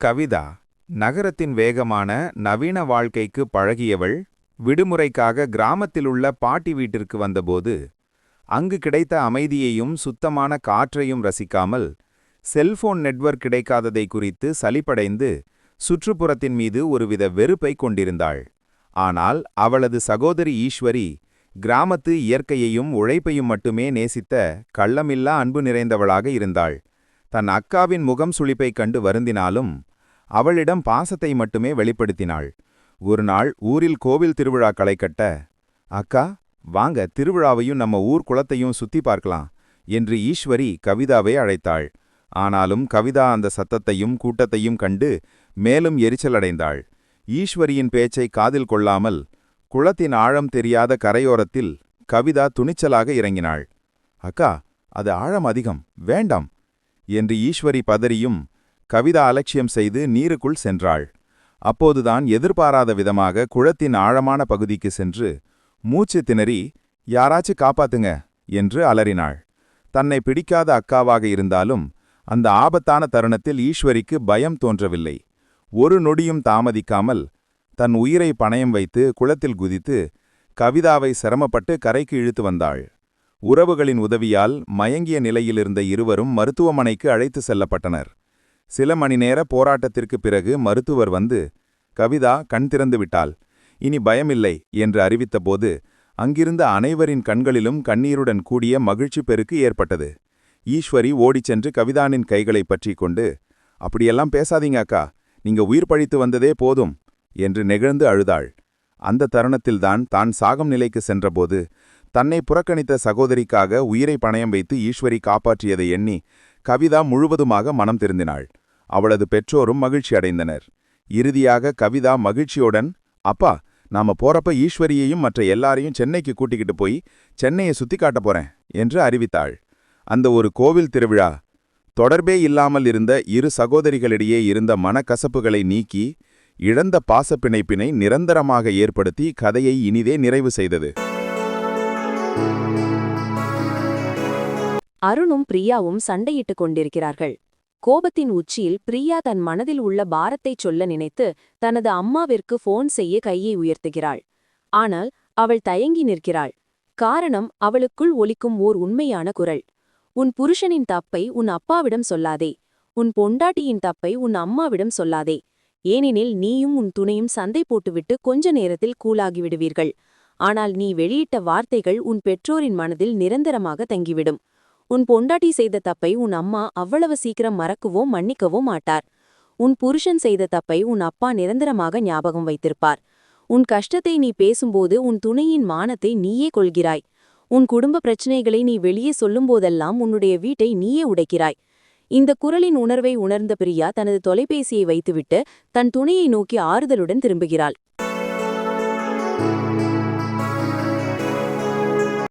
கவிதா நகரத்தின் வேகமான நவீன வாழ்க்கைக்கு பழகியவள் விடுமுறைக்காக கிராமத்திலுள்ள பாட்டி வீட்டிற்கு வந்தபோது அங்கு கிடைத்த அமைதியையும் சுத்தமான காற்றையும் ரசிக்காமல் செல்போன் நெட்வொர்க் கிடைக்காததை குறித்து சலிப்படைந்து சுற்றுப்புறத்தின் மீது ஒருவித வெறுப்பை கொண்டிருந்தாள். ஆனால் அவளது சகோதரி ஈஸ்வரி கிராமத்து இயற்கையையும் உழைப்பையும் மட்டுமே நேசித்த கள்ளமில்லா அன்பு நிறைந்தவளாக இருந்தாள். தன் அக்காவின் முகம் சுளிப்பைக் கண்டு வருந்தினாலும் அவளிடம் பாசத்தை மட்டுமே வெளிப்படுத்தினாள். ஒரு நாள் ஊரில் கோவில் திருவிழா களை கட்ட அக்கா வாங்க திருவிழாவையும் நம்ம ஊர் குளத்தையும் சுத்தி பார்க்கலாம் என்று ஈஸ்வரி கவிதாவை அழைத்தாள். ஆனாலும் கவிதா அந்த சத்தத்தையும் கூட்டத்தையும் கண்டு மேலும் எரிச்சலடைந்தாள் ஈஸ்வரியின் பேச்சை காதில் கொள்ளாமல் குளத்தின் ஆழம் தெரியாத கரையோரத்தில் கவிதா துணிச்சலாக இறங்கினாள். அக்கா அது ஆழம் அதிகம் வேண்டாம் என்று ஈஸ்வரி பதறியும் கவிதா அலட்சியம் செய்து நீருக்குள் சென்றாள். அப்போதுதான் எதிர்பாராத விதமாக குளத்தின் ஆழமான பகுதிக்கு சென்று மூச்சு திணறி யாராச்சு காப்பாத்துங்க என்று அலறினாள். தன்னை பிடிக்காத அக்காவாக இருந்தாலும் அந்த ஆபத்தான தருணத்தில் ஈஸ்வரிக்கு பயம் தோன்றவில்லை. ஒரு நொடியும் தாமதிக்காமல் தன் உயிரை பணயம் வைத்து குளத்தில் குதித்து கவிதாவை சிரமப்பட்டு கரைக்கு இழுத்து வந்தாள். உறவுகளின் உதவியால் மயங்கிய நிலையிலிருந்த இருவரும் மருத்துவமனைக்கு அழைத்து செல்லப்பட்டனர். சில மணி நேர போராட்டத்திற்குப் பிறகு மருத்துவர் வந்து கவிதா கண் திறந்து விட்டாள். இனி பயமில்லை என்று அறிவித்தபோது அங்கிருந்த அனைவரின் கண்களிலும் கண்ணீருடன் கூடிய மகிழ்ச்சி பெருக்கு ஏற்பட்டது. ஈஸ்வரி ஓடிச் சென்று கவிதானின் கைகளை பற்றி கொண்டு அப்படியெல்லாம் பேசாதீங்க அக்கா. நீங்க உயிர் பழித்து வந்ததே போதும் என்று நெகிழ்ந்து அழுதாள். அந்த தருணத்தில்தான் தான் சாகம் நிலைக்கு சென்றபோது தன்னை புறக்கணித்த சகோதரிக்காக உயிரை பணயம் வைத்து ஈஸ்வரி காப்பாற்றியதை எண்ணி கவிதா முழுவதுமாக மனம் திருந்தினாள். அவளது பெற்றோரும் மகிழ்ச்சி அடைந்தனர் இறுதியாக கவிதா மகிழ்ச்சியுடன் அப்பா நாம போறப்ப ஈஸ்வரியையும் மற்ற எல்லாரையும் சென்னைக்கு கூட்டிக்கிட்டு போய் சென்னையை சுத்தி காட்டப் போறேன் என்று அறிவித்தாள். அந்த ஒரு கோவில் திருவிழா தொடர்பே இல்லாமல் இருந்த இரு சகோதரிகளிடையே இருந்த மனக்கசப்புகளை நீக்கி இழந்த பாசப்பிணைப்பினை நிரந்தரமாக ஏற்படுத்தி கதையை இனிதே நிறைவு செய்தது. அருணும் பிரியாவும் சண்டையிட்டுக் கொண்டிருக்கிறார்கள். கோபத்தின் உச்சியில் பிரியா தன் மனதில் உள்ள பாரத்தைச் சொல்ல நினைத்து தனது அம்மாவிற்கு போன் செய்ய கையை உயர்த்துகிறாள். ஆனால் அவள் தயங்கி நிற்கிறாள். காரணம் அவளுக்குள் ஒலிக்கும் ஓர் உண்மையான குரல். உன் புருஷனின் தப்பை உன் அப்பாவிடம் சொல்லாதே. உன் பொண்டாட்டியின் தப்பை உன் அம்மாவிடம் சொல்லாதே. ஏனெனில் நீயும் உன் துணையும் சந்தை போட்டுவிட்டு கொஞ்ச நேரத்தில் கூலாகிவிடுவீர்கள். ஆனால் நீ வெளியிட்ட வார்த்தைகள் உன் பெற்றோரின் மனதில் நிரந்தரமாக தங்கிவிடும். உன் பொண்டாட்டி செய்த தப்பை உன் அம்மா அவ்வளவு சீக்கிரம் மறக்கவோ மன்னிக்கவோ மாட்டார். உன் புருஷன் செய்த தப்பை உன் அப்பா நிரந்தரமாக ஞாபகம் வைத்திருப்பார். உன் கஷ்டத்தை நீ பேசும்போது உன் துணையின் மானத்தை நீயே கொள்கிறாய். உன் குடும்ப பிரச்சனைகளை நீ வெளியே சொல்லும்போதெல்லாம் உன்னுடைய வீட்டை நீயே உடைக்கிறாய். இந்த குரலின் உணர்வை உணர்ந்த பிரியா தனது தொலைபேசியை வைத்துவிட்டு தன் துணையை நோக்கி ஆறுதலுடன் திரும்புகிறாள்.